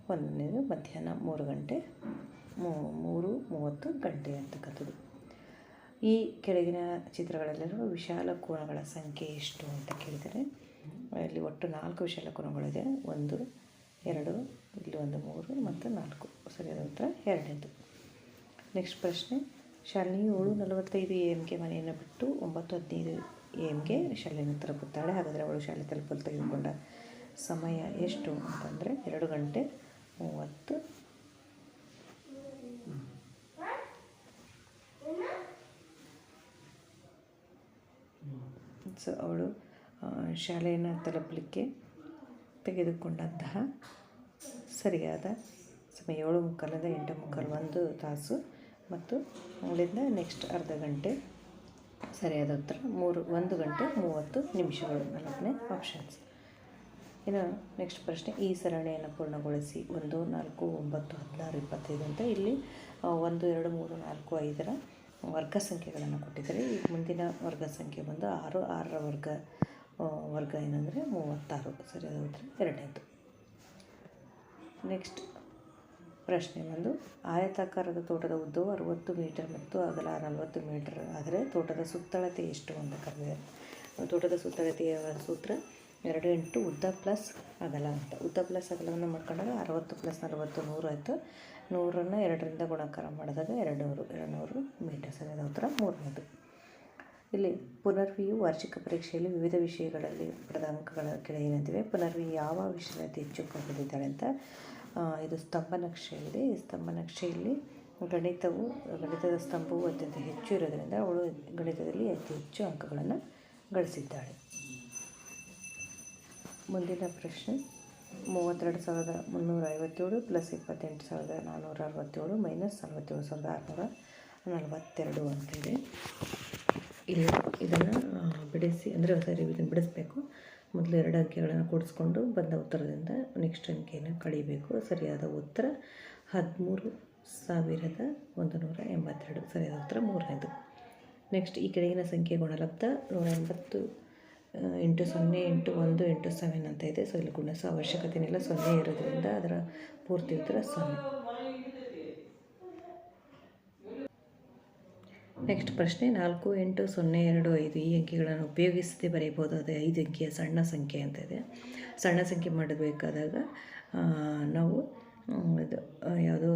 ಒಂದನೇದು ಮಧ್ಯಾಹ್ನ ಮೂರು ಗಂಟೆ ಮೂರು ಮೂವತ್ತು ಗಂಟೆ ಅಂತಕ್ಕಂಥದ್ದು ಈ ಕೆಳಗಿನ ಚಿತ್ರಗಳಲ್ಲಿರುವ ವಿಶಾಲ ಕೋಣಗಳ ಸಂಖ್ಯೆ ಎಷ್ಟು ಅಂತ ಕೇಳಿದರೆ ಇಲ್ಲಿ ಒಟ್ಟು ನಾಲ್ಕು ವಿಶಾಲ ಕೋಣಗಳಿದೆ. ಒಂದು ಎರಡು, ಇಲ್ಲಿ ಒಂದು ಮೂರು ಮತ್ತು ನಾಲ್ಕು. ಸರಿಯಾದ ಉತ್ತರ? ಎರಡನೇದು. ನೆಕ್ಸ್ಟ್ ಪ್ರಶ್ನೆ. ಶಾಲಿನಿ ಏಳು ನಲವತ್ತೈದು ಎ ಎಮ್ಗೆ ಮನೆಯನ್ನು ಬಿಟ್ಟು ಒಂಬತ್ತು ಹದಿನೈದು ಎ ಎಮ್ಗೆ ಶಾಲೆಯನ್ನು ತಲುಪುತ್ತಾಳೆ. ಹಾಗಾದರೆ ಅವಳು ಶಾಲೆ ತಲುಪಲು ತೆಗೆದುಕೊಂಡ ಸಮಯ ಎಷ್ಟು ಅಂತಂದರೆ ಎರಡು ಗಂಟೆ ಮೂವತ್ತು. ಸೊ ಅವಳು ಶಾಲೆಯನ್ನು ತಲುಪಲಿಕ್ಕೆ ತೆಗೆದುಕೊಂಡಂತಹ ಸರಿಯಾದ ಸಮಯ, ಏಳು ಮುಕ್ಕಾಲಿಂದ ಎಂಟು ಮುಕ್ಕಾಲು, ಒಂದು ತಾಸು ಮತ್ತು ಅಲ್ಲಿಂದ ನೆಕ್ಸ್ಟ್ ಅರ್ಧ ಗಂಟೆ ಸರಿಯಾದ ಉತ್ತರ, ಮೂರು, ಒಂದು ಗಂಟೆ ಮೂವತ್ತು ನಿಮಿಷಗಳು, ನಾಲ್ಕನೇ ಆಪ್ಷನ್ಸ್ ಇನ್ನು ನೆಕ್ಸ್ಟ್ ಪ್ರಶ್ನೆ, ಈ ಸರಣಿಯನ್ನು ಪೂರ್ಣಗೊಳಿಸಿ ಒಂದು, ನಾಲ್ಕು, ಒಂಬತ್ತು, ಹದಿನಾರು, ಇಪ್ಪತ್ತೈದು ಅಂತ ಇಲ್ಲಿ ಒಂದು, ಎರಡು, ಮೂರು, ನಾಲ್ಕು, ಐದರ ವರ್ಗ ಸಂಖ್ಯೆಗಳನ್ನು ಕೊಟ್ಟಿದ್ದಾರೆ. ಈ ಮುಂದಿನ ವರ್ಗ ಸಂಖ್ಯೆ ಬಂದು ಆರು, ಆರರ ವರ್ಗ ವರ್ಗ ಏನಂದರೆ ಮೂವತ್ತಾರು. ಸರಿಯಾದ ಉತ್ತರ ಎರಡನೇದು. ನೆಕ್ಸ್ಟ್ ಪ್ರಶ್ನೆ ಬಂದು ಆಯತಾಕಾರದ ತೋಟದ ಉದ್ದವು ಅರುವತ್ತು ಮೀಟರ್ ಮತ್ತು ಅಗಲ ನಲವತ್ತು ಮೀಟರ್. ಆದರೆ ತೋಟದ ಸುತ್ತಳತೆ ಎಷ್ಟು ಅಂತ ಕರೆದಿದ್ದಾರೆ ತೋಟದ ಸುತ್ತಳತೆಯ ಸೂತ್ರ ಎರಡು ಎಂಟು ಉದ್ದ ಪ್ಲಸ್ ಅಗಲ ಅಂತ. ಉದ್ದ ಪ್ಲಸ್ ಅಗಲವನ್ನು ಮಾಡ್ಕೊಂಡಾಗ ಅರವತ್ತು ಪ್ಲಸ್ ನಲವತ್ತು ನೂರು ಆಯಿತು. ನೂರನ್ನು ಎರಡರಿಂದ ಗುಣಾಕಾರ ಮಾಡಿದಾಗ ಎರಡು ನೂರು ಎರಡು ನೂರು ಮೀಟರ್ ಸರಿಯಾದ ಉತ್ತರ ಮೂರನೇದು. ಇಲ್ಲಿ ಪುನರ್ವಿಯು ವಾರ್ಷಿಕ ಪರೀಕ್ಷೆಯಲ್ಲಿ ವಿವಿಧ ವಿಷಯಗಳಲ್ಲಿ ಪಡೆದ ಅಂಕಗಳ ಕೆಳಗಿನಂತಿವೆ. ಪುನರ್ವಿ ಯಾವ ವಿಷಯದಲ್ಲಿ ಹೆಚ್ಚು ಪಡೆದಿದ್ದಾಳೆ ಅಂತ ಇದು ಸ್ತಂಭ ನಕ್ಷೆ ಇದೆ ಈ ಸ್ತಂಭ ನಕ್ಷೆಯಲ್ಲಿ ಗಣಿತವು, ಗಣಿತದ ಸ್ತಂಭವು ಅತ್ಯಂತ ಹೆಚ್ಚು ಇರೋದರಿಂದ ಅವಳು ಗಣಿತದಲ್ಲಿ ಅತಿ ಹೆಚ್ಚು ಅಂಕಗಳನ್ನು ಗಳಿಸಿದ್ದಾಳೆ. ಮುಂದಿನ ಪ್ರಶ್ನೆ, ಮೂವತ್ತೆರಡು ಸಾವಿರದ ಮುನ್ನೂರ ಐವತ್ತೇಳು ಪ್ಲಸ್ ಇಪ್ಪತ್ತೆಂಟು ಸಾವಿರದ ನಾನ್ನೂರ ಅರವತ್ತೇಳು ಮೈನಸ್ ನಲವತ್ತೇಳು ಸಾವಿರದ ಆರುನೂರ ನಲವತ್ತೆರಡು ಅಂತಿದೆ ಇಲ್ಲಿ ಇದನ್ನು ಬಿಡಿಸಿ, ಅಂದರೆ ಸರಿ ಇದನ್ನು ಬಿಡಿಸ್ಬೇಕು. ಮೊದಲು ಎರಡು ಅಂಕಿಗಳನ್ನು ಕೂಡಿಸ್ಕೊಂಡು ಬಂದ ಉತ್ತರದಿಂದ ನೆಕ್ಸ್ಟ್ ಅಂಕೆಯನ್ನು ಕಳಿಬೇಕು. ಸರಿಯಾದ ಉತ್ತರ, ಹದಿಮೂರು ಸಾವಿರದ ಒಂದು ನೂರ ಎಂಬತ್ತೆರಡು. ಸರಿಯಾದ ಉತ್ತರ, ಮೂರನೇದು. ನೆಕ್ಸ್ಟ್ ಈ ಕೆಳಗಿನ ಸಂಖ್ಯೆ ಗುಣಲಬ್ಧ, ನೂರ ಎಂಬತ್ತು ಎಂಟು ಸೊನ್ನೆ ಇಂಟು ಒಂದು ಇಂಟು ಸೆವೆನ್ ಅಂತ ಇದೆ. ಸೊ ಇಲ್ಲಿ ಗುಣಿಸೋ ಅವಶ್ಯಕತೆ ಏನಿಲ್ಲ ಸೊನ್ನೆ ಇರೋದ್ರಿಂದ ಅದರ ಪೂರ್ತಿ ಉತ್ತರ ಸೊನ್ನೆ. ನೆಕ್ಸ್ಟ್ ಪ್ರಶ್ನೆ, ನಾಲ್ಕು, ಎಂಟು, ಸೊನ್ನೆ, ಎರಡು, ಐದು, ಈ ಅಂಕಿಗಳನ್ನು ಉಪಯೋಗಿಸದೆ ಬರೆಯಬಹುದು. ಅದೇ ಐದು ಅಂಕಿಯ ಸಣ್ಣ ಸಂಖ್ಯೆ ಅಂತ ಇದೆ. ಸಣ್ಣ ಸಂಖ್ಯೆ ಮಾಡಬೇಕಾದಾಗ ನಾವು ಇದು ಯಾವುದು,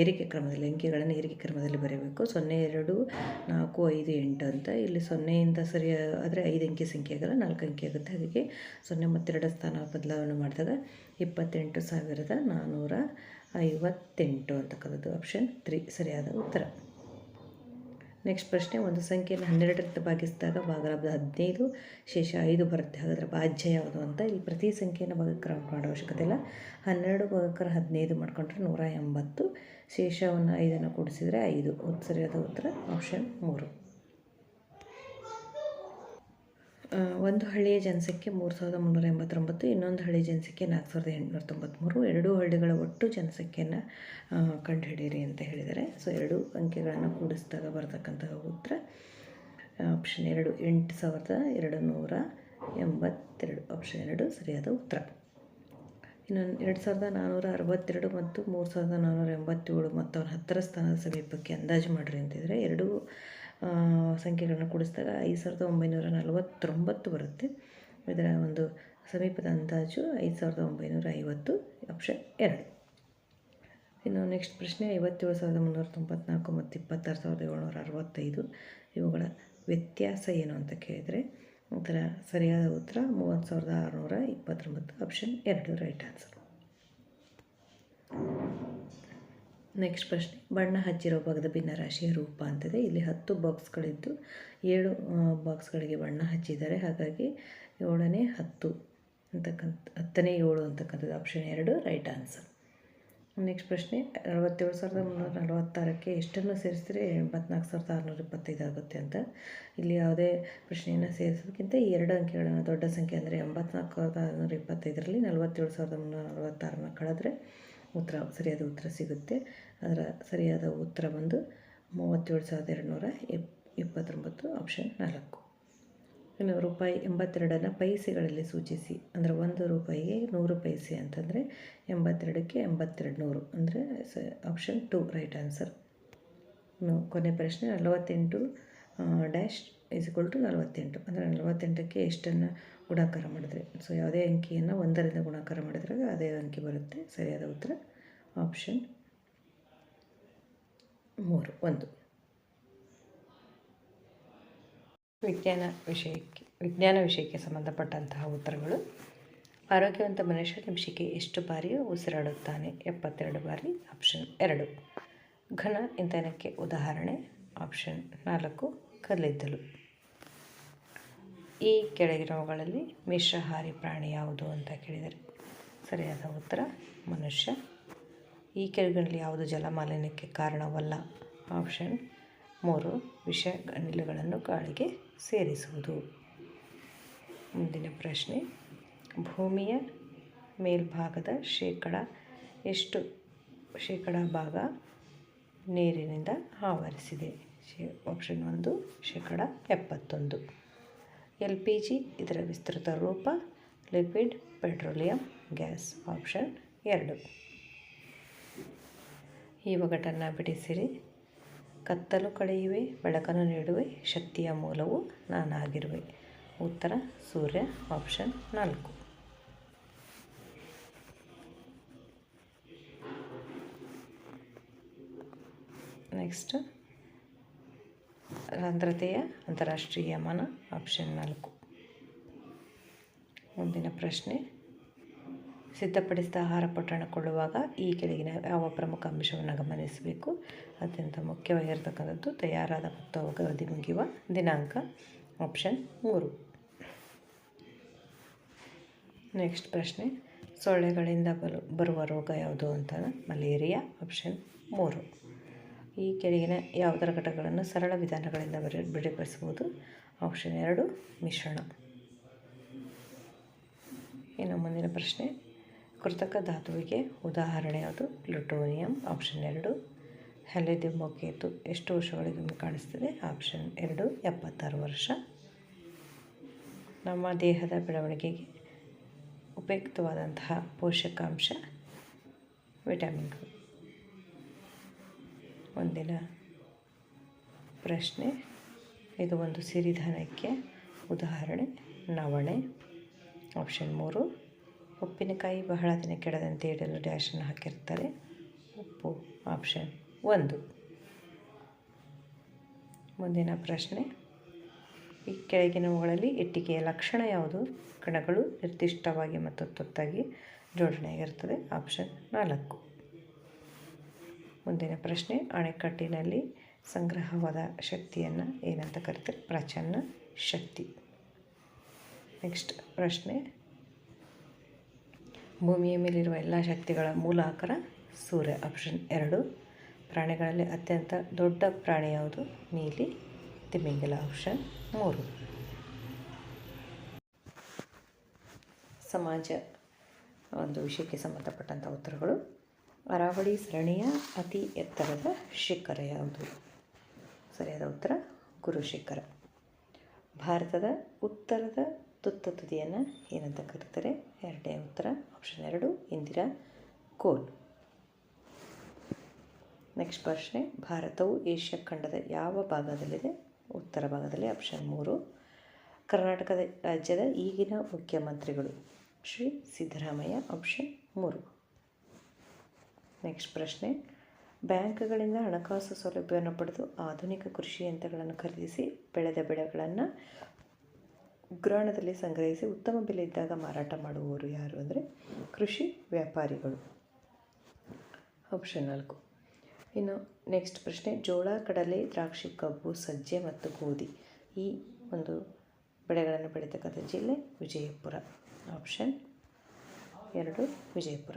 ಏರಿಕೆ ಕ್ರಮದಲ್ಲಿ, ಅಂಕಿಗಳನ್ನು ಏರಿಕೆ ಕ್ರಮದಲ್ಲಿ ಬರೆಯಬೇಕು ಸೊನ್ನೆ, ಎರಡು, ನಾಲ್ಕು, ಐದು, ಎಂಟು ಅಂತ. ಇಲ್ಲಿ ಸೊನ್ನೆಯಿಂದ ಸರಿ, ಆದರೆ ಐದು ಅಂಕಿ ಸಂಖ್ಯೆ ಆಗಲ್ಲ, ನಾಲ್ಕು ಅಂಕಿ ಆಗುತ್ತೆ. ಹಾಗಾಗಿ ಸೊನ್ನೆ ಮತ್ತೆರಡು ಸ್ಥಾನ ಬದಲಾವಣೆ ಮಾಡಿದಾಗ, ಇಪ್ಪತ್ತೆಂಟು ಸಾವಿರದ ನಾನ್ನೂರ ಐವತ್ತೆಂಟು ಅಂತಕ್ಕಂಥದ್ದು ಆಪ್ಷನ್ ತ್ರೀ, ಸರಿಯಾದ ಉತ್ತರ. ನೆಕ್ಸ್ಟ್ ಪ್ರಶ್ನೆ, ಒಂದು ಸಂಖ್ಯೆಯನ್ನು ಹನ್ನೆರಡರಿಂದ ಭಾಗಿಸಿದಾಗ ಭಾಗಲಬ್ಧ ಹದಿನೈದು, ಶೇಷ ಐದು ಬರುತ್ತೆ. ಹಾಗಾದರೆ ಭಾಜ್ಯ ಯಾವುದು ಅಂತ ಇಲ್ಲಿ ಪ್ರತಿ ಸಂಖ್ಯೆಯನ್ನು ಭಾಗಕ್ರಮ ಮಾಡೋ ಅವಶ್ಯಕತೆ ಇಲ್ಲ. ಹನ್ನೆರಡು ಭಾಗಕ್ಕರ ಹದಿನೈದು ಮಾಡ್ಕೊಂಡ್ರೆ ನೂರ ಎಂಬತ್ತು, ಶೇಷವನ್ನು ಐದನ್ನು ಕೂಡಿಸಿದರೆ ಐದು. ಸರಿಯಾದ ಉತ್ತರ ಆಪ್ಷನ್ ಮೂರು. ಒಂದು ಹಳ್ಳಿಯ ಜನಸಂಖ್ಯೆ ಮೂರು ಸಾವಿರದ ಮುನ್ನೂರ ಎಂಬತ್ತೊಂಬತ್ತು, ಇನ್ನೊಂದು ಹಳ್ಳಿಯ ಜನಸಂಖ್ಯೆ ನಾಲ್ಕು ಸಾವಿರದ ಎಂಟುನೂರ ತೊಂಬತ್ತ್ಮೂರು ಎರಡೂ ಹಳ್ಳಿಗಳ ಒಟ್ಟು ಜನಸಂಖ್ಯೆಯನ್ನು ಕಂಡುಹಿಡಿಯಿರಿ ಅಂತ ಹೇಳಿದ್ದಾರೆ. ಸೊ ಎರಡು ಅಂಕೆಗಳನ್ನು ಕೂಡಿಸಿದಾಗ ಬರತಕ್ಕಂತಹ ಉತ್ತರ ಆಪ್ಷನ್ ಎರಡು, ಎಂಟು ಸಾವಿರದ ಎರಡು ನೂರ ಎಂಬತ್ತೆರಡು. ಆಪ್ಷನ್ ಎರಡು, ಸರಿಯಾದ ಉತ್ತರ. ಇನ್ನೊಂದು, ಎರಡು ಸಾವಿರದ ನಾನ್ನೂರ ಅರವತ್ತೆರಡು ಮತ್ತು ಮೂರು ಸಾವಿರದ ನಾನ್ನೂರ ಎಂಬತ್ತೇಳು ಮತ್ತು ಅವನ ಹತ್ತರ ಸ್ಥಾನದ ಸಮೀಪಕ್ಕೆ ಅಂದಾಜು ಮಾಡಿರಿ ಅಂತಿದ್ರೆ ಎರಡೂ ಸಂಖ್ಯೆಗಳನ್ನು ಕೂಡಿಸಿದಾಗ ಐದು ಸಾವಿರದ ಒಂಬೈನೂರ ನಲವತ್ತೊಂಬತ್ತು ಬರುತ್ತೆ. ಇದರ ಒಂದು ಸಮೀಪದ ಅಂದಾಜು ಐದು ಸಾವಿರದ ಒಂಬೈನೂರ ಐವತ್ತು ಆಪ್ಷನ್ ಎರಡು. ಇನ್ನು ನೆಕ್ಸ್ಟ್ ಪ್ರಶ್ನೆ, ಐವತ್ತೇಳು ಸಾವಿರದ ಮುನ್ನೂರ ತೊಂಬತ್ನಾಲ್ಕು ಮತ್ತು ಇಪ್ಪತ್ತಾರು ಸಾವಿರದ ಏಳ್ನೂರ ಅರವತ್ತೈದು. ಇವುಗಳ ವ್ಯತ್ಯಾಸ ಏನು ಅಂತ ಕೇಳಿದರೆ ಒಂಥರ ಸರಿಯಾದ ಉತ್ತರ ಮೂವತ್ತು ಸಾವಿರದ ಆರುನೂರ ಇಪ್ಪತ್ತೊಂಬತ್ತು ಆಪ್ಷನ್ ಎರಡು ರೈಟ್ ಆನ್ಸರ್ ನೆಕ್ಸ್ಟ್ ಪ್ರಶ್ನೆ. ಬಣ್ಣ ಹಚ್ಚಿರೋ ಭಾಗದ ಭಿನ್ನರಾಶಿಯ ರೂಪ ಅಂತಿದೆ. ಇಲ್ಲಿ ಹತ್ತು ಬಾಕ್ಸ್ಗಳಿದ್ದು ಏಳು ಬಾಕ್ಸ್ಗಳಿಗೆ ಬಣ್ಣ ಹಚ್ಚಿದ್ದಾರೆ. ಹಾಗಾಗಿ ಏಳನೇ ಹತ್ತು ಅಂತಕ್ಕಂಥ, ಹತ್ತನೇ ಏಳು ಅಂತಕ್ಕಂಥದ್ದು ಆಪ್ಷನ್ ಎರಡು ರೈಟ್ ಆನ್ಸರ್ ನೆಕ್ಸ್ಟ್ ಪ್ರಶ್ನೆ. ಅರವತ್ತೇಳು ಸಾವಿರದ ಮುನ್ನೂರ ನಲವತ್ತಾರಕ್ಕೆ ಎಷ್ಟನ್ನು ಸೇರಿಸಿದ್ರೆ ಎಂಬತ್ನಾಲ್ಕು ಸಾವಿರದ ಆರುನೂರ ಇಪ್ಪತ್ತೈದು ಆಗುತ್ತೆ ಅಂತ. ಇಲ್ಲಿ ಯಾವುದೇ ಪ್ರಶ್ನೆಯನ್ನು ಸೇರಿಸೋದಕ್ಕಿಂತ ಎರಡು ಅಂಕೆಗಳನ್ನು ದೊಡ್ಡ ಸಂಖ್ಯೆ ಅಂದರೆ ಎಂಬತ್ನಾಲ್ಕು ಸಾವಿರದ ಆರುನೂರ ಇಪ್ಪತ್ತೈದರಲ್ಲಿ ನಲವತ್ತೇಳು ಸಾವಿರದ ಮುನ್ನೂರ ನಲವತ್ತಾರನ್ನ ಕಳೆದ್ರೆ ಉತ್ತರ, ಸರಿಯಾದ ಉತ್ತರ ಸಿಗುತ್ತೆ. ಅದರ ಸರಿಯಾದ ಉತ್ತರ ಬಂದು ಮೂವತ್ತೇಳು ಸಾವಿರದ ಎರಡುನೂರ ಇಪ್ ಇಪ್ಪತ್ತೊಂಬತ್ತು ಆಪ್ಷನ್ ನಾಲ್ಕು. ಇನ್ನು ರೂಪಾಯಿ ಎಂಬತ್ತೆರಡನ್ನು ಪೈಸೆಗಳಲ್ಲಿ ಸೂಚಿಸಿ. ಅಂದರೆ ಒಂದು ರೂಪಾಯಿಗೆ ನೂರು ಪೈಸೆ ಅಂತಂದರೆ ಎಂಬತ್ತೆರಡಕ್ಕೆ ಎಂಬತ್ತೆರಡು ನೂರು ಅಂದರೆ ಸ ಆಪ್ಷನ್ ಟು ರೈಟ್ ಆನ್ಸರ್ ಇನ್ನು ಕೊನೆ ಪ್ರಶ್ನೆ, ನಲವತ್ತೆಂಟು ಡ್ಯಾಶ್ ಇಸ್ ಇಕ್ವಲ್ ಟು ನಲವತ್ತೆಂಟು. ಅಂದರೆ ನಲವತ್ತೆಂಟಕ್ಕೆ ಎಷ್ಟನ್ನು ಗುಣಾಕಾರ ಮಾಡಿದ್ರೆ. ಸೊ ಯಾವುದೇ ಅಂಕಿಯನ್ನು ಒಂದರಿಂದ ಗುಣಾಕಾರ ಮಾಡಿದರೆ ಅದೇ ಅಂಕಿ ಬರುತ್ತೆ. ಸರಿಯಾದ ಉತ್ತರ. ಆಪ್ಷನ್ ಮೂರು, ಒಂದು. ವಿಜ್ಞಾನ ವಿಷಯಕ್ಕೆ ವಿಜ್ಞಾನ ವಿಷಯಕ್ಕೆ ಸಂಬಂಧಪಟ್ಟಂತಹ ಉತ್ತರಗಳು. ಆರೋಗ್ಯವಂತ ಮನುಷ್ಯ ನಿಮಿಷಕ್ಕೆ ಎಷ್ಟು ಬಾರಿ ಉಸಿರಾಡುತ್ತಾನೆ? ಎಪ್ಪತ್ತೆರಡು ಬಾರಿ. ಆಪ್ಷನ್ ಎರಡು. ಘನ ಇಂಧನಕ್ಕೆ ಉದಾಹರಣೆ. ಆಪ್ಷನ್ ನಾಲ್ಕು, ಕಲ್ಲಿದ್ದಲು. ಈ ಕೆಳಗಿನವುಗಳಲ್ಲಿ ಮಿಶ್ರಹಾರಿ ಪ್ರಾಣಿ ಯಾವುದು ಅಂತ ಕೇಳಿದರೆ ಸರಿಯಾದ ಉತ್ತರ, ಮನುಷ್ಯ. ಈ ಕೆಳಗಿನಲ್ಲಿ ಯಾವುದು ಜಲಮಾಲಿನ್ಯಕ್ಕೆ ಕಾರಣವಲ್ಲ? ಆಪ್ಷನ್ ಮೂರು, ವಿಷ ಅನಿಲಗಳನ್ನು ಗಾಳಿಗೆ ಸೇರಿಸುವುದು. ಮುಂದಿನ ಪ್ರಶ್ನೆ, ಭೂಮಿಯ ಮೇಲ್ಭಾಗದ ಶೇಕಡ ಎಷ್ಟು ಶೇಕಡ ಭಾಗ ನೀರಿನಿಂದ ಆವರಿಸಿದೆ? ಶೇ, ಆಪ್ಷನ್ ಒಂದು, ಶೇಕಡ ಎಪ್ಪತ್ತೊಂದು. ಎಲ್ ಪಿ ಜಿ ಇದರ ವಿಸ್ತೃತ ರೂಪ ಲಿಕ್ವಿಡ್ ಪೆಟ್ರೋಲಿಯಂ, ಗ್ಯಾಸ್ ಆಪ್ಷನ್ ಎರಡು. ಈ ಒಗಟನ್ನು ಬಿಡಿಸಿರಿ ಕತ್ತಲು ಕಳೆಯುವೆ, ಬೆಳಕನ್ನು ನೀಡುವೆ, ಶಕ್ತಿಯ ಮೂಲವು ನಾನಾಗಿರುವೆ. ಉತ್ತರ, ಸೂರ್ಯ, ಆಪ್ಷನ್ ನಾಲ್ಕು. ನೆಕ್ಸ್ಟ್. ರಂಧ್ರತೆಯ ಅಂತಾರಾಷ್ಟ್ರೀಯ ಮನ ಆಪ್ಷನ್ ನಾಲ್ಕು. ಮುಂದಿನ ಪ್ರಶ್ನೆ. ಸಿದ್ಧಪಡಿಸಿದ ಆಹಾರ ಪೊಟ್ಟಣ ಕೊಳ್ಳುವಾಗ ಈ ಕೆಳಗಿನ ಯಾವ ಪ್ರಮುಖ ಅಂಶವನ್ನು ಗಮನಿಸಬೇಕು? ಅತ್ಯಂತ ಮುಖ್ಯವಾಗಿರ್ತಕ್ಕಂಥದ್ದು, ತಯಾರಾದ ಮತ್ತು ಅವಧಿ ಮುಗಿಯುವ ದಿನಾಂಕ ಆಪ್ಷನ್ ಮೂರು. ನೆಕ್ಸ್ಟ್ ಪ್ರಶ್ನೆ. ಸೊಳ್ಳೆಗಳಿಂದ ಬರು ಬರುವ ರೋಗ ಯಾವುದು ಅಂತ? ಮಲೇರಿಯಾ ಆಪ್ಷನ್ ಮೂರು. ಈ ಕೆಳಗಿನ ಯಾವುದರ ಘಟಕಗಳನ್ನು ಸರಳ ವಿಧಾನಗಳಿಂದ ಬರೆ ಬಿಡಿಪಡಿಸಬಹುದು ಆಪ್ಷನ್ ಎರಡು, ಮಿಶ್ರಣ. ಇನ್ನು ಮುಂದಿನ ಪ್ರಶ್ನೆ, ಕೃತಕ ಧಾತುವಿಗೆ ಉದಾಹರಣೆ ಯಾವುದು? ಪ್ಲುಟೋನಿಯಂ, ಆಪ್ಷನ್ ಎರಡು. ಹೆಲಿದಿಮೋಕೇತು ಎಷ್ಟು ವರ್ಷಗಳಿಗೊಮ್ಮೆ ಕಾಣಿಸ್ತದೆ? ಆಪ್ಷನ್ ಎರಡು, ಎಪ್ಪತ್ತಾರು ವರ್ಷ. ನಮ್ಮ ದೇಹದ ಬೆಳವಣಿಗೆಗೆ ಉಪಯುಕ್ತವಾದಂತಹ ಪೋಷಕಾಂಶ, ವಿಟಮಿನ್ಗಳು. ಮುಂದಿನ ಪ್ರಶ್ನೆ, ಇದು ಒಂದು ಸಿರಿಧಾನ್ಯಕ್ಕೆ ಉದಾಹರಣೆ, ನವಣೆ ಆಪ್ಷನ್ ಮೂರು. ಉಪ್ಪಿನಕಾಯಿ ಬಹಳ ದಿನ ಕೆಡದಂತೆ ಇಡಲು ಡ್ಯಾಶನ್ನು ಹಾಕಿರ್ತಾರೆ ಉಪ್ಪು ಆಪ್ಷನ್ ಒಂದು. ಮುಂದಿನ ಪ್ರಶ್ನೆ. ಈ ಕೆಳಗಿನವುಗಳಲ್ಲಿ ಇಟ್ಟಿಗೆಯ ಲಕ್ಷಣ ಯಾವುದು? ಕಣಗಳು ನಿರ್ದಿಷ್ಟವಾಗಿ ಮತ್ತು ತುತ್ತಾಗಿ ಜೋಡಣೆಯಾಗಿರ್ತದೆ ಆಪ್ಷನ್ ನಾಲ್ಕು. ಮುಂದಿನ ಪ್ರಶ್ನೆ, ಅಣೆಕಟ್ಟಿನಲ್ಲಿ ಸಂಗ್ರಹವಾದ ಶಕ್ತಿಯನ್ನು ಏನಂತ ಕರಿತಾರೆ? ಪ್ರಚನ್ನ ಶಕ್ತಿ. ನೆಕ್ಸ್ಟ್ ಪ್ರಶ್ನೆ. ಭೂಮಿಯ ಮೇಲಿರುವ ಎಲ್ಲ ಶಕ್ತಿಗಳ ಮೂಲ ಆಕಾರ ಸೂರ್ಯ ಆಪ್ಷನ್ ಎರಡು. ಪ್ರಾಣಿಗಳಲ್ಲಿ ಅತ್ಯಂತ ದೊಡ್ಡ ಪ್ರಾಣಿ ಯಾವುದು? ನೀಲಿ, ತಿಮಿಂಗಲ ಆಪ್ಷನ್ ಮೂರು. ಸಮಾಜ ಒಂದು ವಿಷಯಕ್ಕೆ ಸಂಬಂಧಪಟ್ಟಂಥ ಉತ್ತರಗಳು. ಅರಾವಳಿ ಸರಣಿಯ ಅತಿ ಎತ್ತರದ ಶಿಖರ ಯಾವುದು? ಸರಿಯಾದ ಉತ್ತರ, ಗುರು ಶಿಖರ. ಭಾರತದ ಉತ್ತರದ ತುತ್ತ ತುದಿಯನ್ನು ಏನಂತ ಕರೀತಾರೆ? ಎರಡನೇ ಉತ್ತರ ಆಪ್ಷನ್ ಎರಡು, ಇಂದಿರಾ ಕೋಲ್. ನೆಕ್ಸ್ಟ್ ಪ್ರಶ್ನೆ, ಭಾರತವು ಏಷ್ಯಾ ಖಂಡದ ಯಾವ ಭಾಗದಲ್ಲಿದೆ? ಉತ್ತರ ಭಾಗದಲ್ಲಿ ಆಪ್ಷನ್ ಮೂರು, ಕರ್ನಾಟಕದ ರಾಜ್ಯದ ಈಗಿನ ಮುಖ್ಯಮಂತ್ರಿಗಳು. ಶ್ರೀ ಸಿದ್ದರಾಮಯ್ಯ ಆಪ್ಷನ್ ಮೂರು. ನೆಕ್ಸ್ಟ್ ಪ್ರಶ್ನೆ. ಬ್ಯಾಂಕ್ಗಳಿಂದ ಹಣಕಾಸು ಸೌಲಭ್ಯವನ್ನು ಪಡೆದು ಆಧುನಿಕ ಕೃಷಿ ಯಂತ್ರಗಳನ್ನು ಖರೀದಿಸಿ ಬೆಳೆದ ಬೆಳೆಗಳನ್ನು ಉಗ್ರಾಣದಲ್ಲಿ ಸಂಗ್ರಹಿಸಿ ಉತ್ತಮ ಬೆಲೆ ಇದ್ದಾಗ ಮಾರಾಟ ಮಾಡುವವರು ಯಾರು ಅಂದರೆ ಕೃಷಿ ವ್ಯಾಪಾರಿಗಳು. ಆಪ್ಷನ್ ನಾಲ್ಕು. ಇನ್ನು ನೆಕ್ಸ್ಟ್ ಪ್ರಶ್ನೆ. ಜೋಳ, ಕಡಲೆ, ದ್ರಾಕ್ಷಿ, ಕಬ್ಬು, ಸಜ್ಜೆ ಮತ್ತು ಗೋಧಿ ಈ ಒಂದು ಬೆಳೆಗಳನ್ನು ಬೆಳೀತಕ್ಕಂಥ ಜಿಲ್ಲೆ ವಿಜಯಪುರ. ಆಪ್ಷನ್ ಎರಡು, ವಿಜಯಪುರ.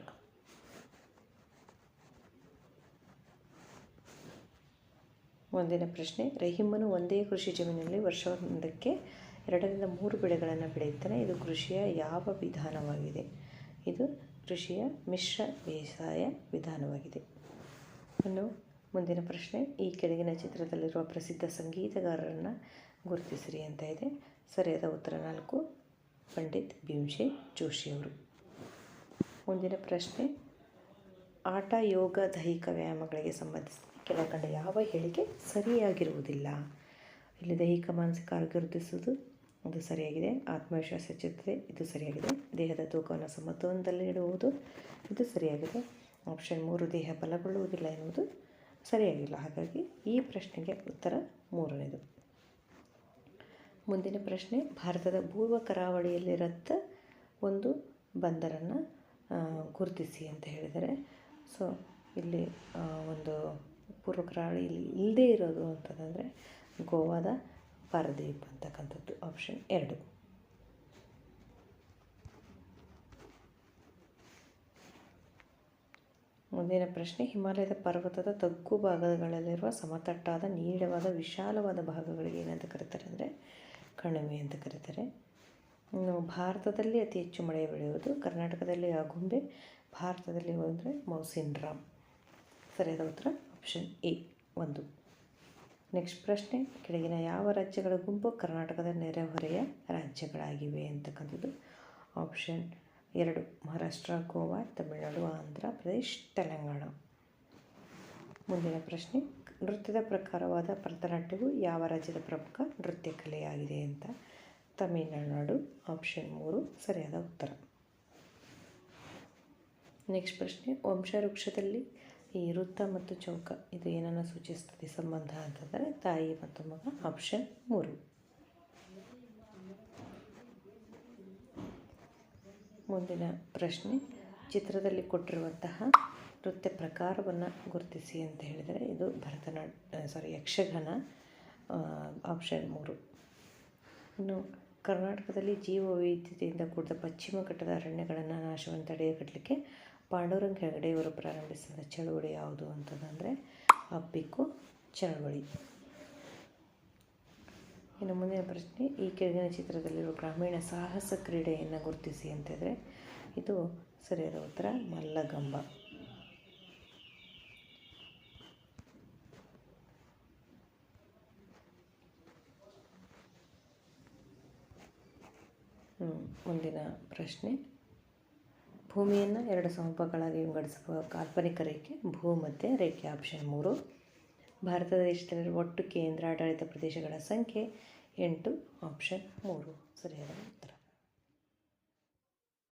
ಮುಂದಿನ ಪ್ರಶ್ನೆ. ರಹೀಮನು ಒಂದೇ ಕೃಷಿ ಜಮೀನಿನಲ್ಲಿ ವರ್ಷವೊಂದಕ್ಕೆ ಎರಡರಿಂದ ಮೂರು ಬೆಳೆಗಳನ್ನು ಬೆಳೆಯುತ್ತಾನೆ. ಇದು ಕೃಷಿಯ ಯಾವ ವಿಧಾನವಾಗಿದೆ? ಇದು ಕೃಷಿಯ ಮಿಶ್ರ ಬೇಸಾಯ ವಿಧಾನವಾಗಿದೆ. ಇನ್ನು ಮುಂದಿನ ಪ್ರಶ್ನೆ. ಈ ಕೆಳಗಿನ ಚಿತ್ರದಲ್ಲಿರುವ ಪ್ರಸಿದ್ಧ ಸಂಗೀತಗಾರರನ್ನು ಗುರುತಿಸಿರಿ ಅಂತ ಇದೆ. ಸರಿಯಾದ ಉತ್ತರ ನಾಲ್ಕು. ಪಂಡಿತ್ ಭೀಮ್ಶೆ ಜೋಶಿಯವರು ಮುಂದಿನ ಪ್ರಶ್ನೆ. ಆಟ, ಯೋಗ, ದೈಹಿಕ ವ್ಯಾಯಾಮಗಳಿಗೆ ಸಂಬಂಧಿಸಿ ಕೆಳಕಂಡ ಯಾವ ಹೇಳಿಕೆ ಸರಿಯಾಗಿರುವುದಿಲ್ಲ. ಇಲ್ಲಿ ದೈಹಿಕ, ಮಾನಸಿಕ ಆರೋಗ್ಯ ವೃದ್ಧಿಸುವುದು ಅದು ಸರಿಯಾಗಿದೆ. ಆತ್ಮವಿಶ್ವಾಸ ಹೆಚ್ಚುತ್ತದೆ, ಇದು ಸರಿಯಾಗಿದೆ. ದೇಹದ ತೂಕವನ್ನು ಸಮತೋಲನದಲ್ಲಿ ಇಡುವುದು ಇದು ಸರಿಯಾಗಿದೆ. ಆಪ್ಷನ್ ಮೂರು, ದೇಹ ಬಲಗೊಳ್ಳುವುದಿಲ್ಲ ಎನ್ನುವುದು ಸರಿಯಾಗಿಲ್ಲ. ಹಾಗಾಗಿ ಈ ಪ್ರಶ್ನೆಗೆ ಉತ್ತರ ಮೂರನೇದು. ಮುಂದಿನ ಪ್ರಶ್ನೆ, ಭಾರತದ ಪೂರ್ವ ಕರಾವಳಿಯಲ್ಲಿರತ್ತ ಒಂದು ಬಂದರನ್ನು ಗುರುತಿಸಿ ಅಂತ ಹೇಳಿದರೆ ಸೊ ಇಲ್ಲಿ ಒಂದು ಪೂರ್ವ ಕರಾವಳಿ ಇಲ್ಲದೇ ಇರೋದು ಅಂತಂದರೆ ಗೋವಾದ ಪಾರದೀಪ್ ಅಂತಕ್ಕಂಥದ್ದು ಆಪ್ಷನ್ ಎರಡು. ಮುಂದಿನ ಪ್ರಶ್ನೆ, ಹಿಮಾಲಯದ ಪರ್ವತದ ತಗ್ಗು ಭಾಗಗಳಲ್ಲಿರುವ ಸಮತಟ್ಟಾದ, ನೀಳವಾದ, ವಿಶಾಲವಾದ ಭಾಗಗಳಿಗೆ ಏನಂತ ಕರೀತಾರೆ ಅಂದರೆ ಕಣಿವೆ ಅಂತ ಕರೀತಾರೆ. ಭಾರತದಲ್ಲಿ ಅತಿ ಹೆಚ್ಚು ಮಳೆ ಬೆಳೆಯುವುದು ಕರ್ನಾಟಕದಲ್ಲಿ ಆಗುಂಬೆ ಭಾರತದಲ್ಲಿ ಅಂದರೆ ಮೌಸಿನ್ ರಾಮ್. ಸರಿಯಾದ ಉತ್ತರ ಆಪ್ಷನ್ ಎ ಒಂದು. ನೆಕ್ಸ್ಟ್ ಪ್ರಶ್ನೆ, ಕೆಳಗಿನ ಯಾವ ರಾಜ್ಯಗಳ ಗುಂಪು ಕರ್ನಾಟಕದ ನೆರೆಹೊರೆಯ ರಾಜ್ಯಗಳಾಗಿವೆ ಅಂತಕ್ಕಂಥದ್ದು? ಆಪ್ಷನ್ ಎರಡು, ಮಹಾರಾಷ್ಟ್ರ, ಗೋವಾ, ತಮಿಳುನಾಡು, ಆಂಧ್ರ ಪ್ರದೇಶ್, ತೆಲಂಗಾಣ. ಮುಂದಿನ ಪ್ರಶ್ನೆ, ನೃತ್ಯದ ಪ್ರಕಾರವಾದ ಭರತನಾಟ್ಯವು ಯಾವ ರಾಜ್ಯದ ಪ್ರಮುಖ ನೃತ್ಯ ಕಲೆಯಾಗಿದೆ ಅಂತ? ತಮಿಳುನಾಡು ಆಪ್ಷನ್ ಮೂರು, ಸರಿಯಾದ ಉತ್ತರ. ನೆಕ್ಸ್ಟ್ ಪ್ರಶ್ನೆ ವಂಶವೃಕ್ಷದಲ್ಲಿ ಈ ವೃತ್ತ ಮತ್ತು ಚೌಕ ಇದು ಏನನ್ನು ಸೂಚಿಸ್ತದೆ? ಸಂಬಂಧ ಅಂತಂದರೆ ತಾಯಿ ಮತ್ತು ಮಗ ಆಪ್ಷನ್ ಮೂರು. ಮುಂದಿನ ಪ್ರಶ್ನೆ, ಚಿತ್ರದಲ್ಲಿ ಕೊಟ್ಟಿರುವಂತಹ ನೃತ್ಯ ಪ್ರಕಾರವನ್ನು ಗುರುತಿಸಿ ಅಂತ ಹೇಳಿದರೆ ಇದು ಭರತನಾಟ್ಯ ಸಾರಿ ಯಕ್ಷಗಾನ ಆಪ್ಷನ್ ಮೂರು. ಇನ್ನು ಕರ್ನಾಟಕದಲ್ಲಿ ಜೀವ ವೈವಿಧ್ಯತೆಯಿಂದ ಕೂಡಿದ ಪಶ್ಚಿಮ ಘಟ್ಟದ ಅರಣ್ಯಗಳನ್ನು ನಾಶವನ್ನು ತಡೆಗಟ್ಟಲಿಕ್ಕೆ ಪಾಂಡುರಂಗ ಹೆಗಡೆಯವರು ಪ್ರಾರಂಭಿಸಿದ ಚಳುವಳಿ ಯಾವುದು ಅಂತಂದರೆ ಅಪ್ಪಿಕ್ಕು ಚಳುವಳಿ. ಇನ್ನು ಮುಂದಿನ ಪ್ರಶ್ನೆ, ಈ ಕೆಳಗಿನ ಚಿತ್ರದಲ್ಲಿರುವ ಗ್ರಾಮೀಣ ಸಾಹಸ ಕ್ರೀಡೆಯನ್ನು ಗುರುತಿಸಿ ಅಂತಿದ್ರೆ ಇದು ಸರಿಯಾದ ಉತ್ತರ, ಮಲ್ಲಗಂಬ. ಮುಂದಿನ ಪ್ರಶ್ನೆ. ಭೂಮಿಯನ್ನು ಎರಡು ಸಮಭಾಗಗಳಾಗಿ ವಿಂಗಡಿಸುವ ಕಾಲ್ಪನಿಕ ರೇಖೆ ಭೂಮಧ್ಯ ರೇಖೆ ಆಪ್ಷನ್ ಮೂರು. ಭಾರತ ದೇಶದಲ್ಲಿ ಒಟ್ಟು ಕೇಂದ್ರಾಡಳಿತ ಪ್ರದೇಶಗಳ ಸಂಖ್ಯೆ ಎಂಟು ಆಪ್ಷನ್ ಮೂರು. ಸರಿಯಾದ ಉತ್ತರ.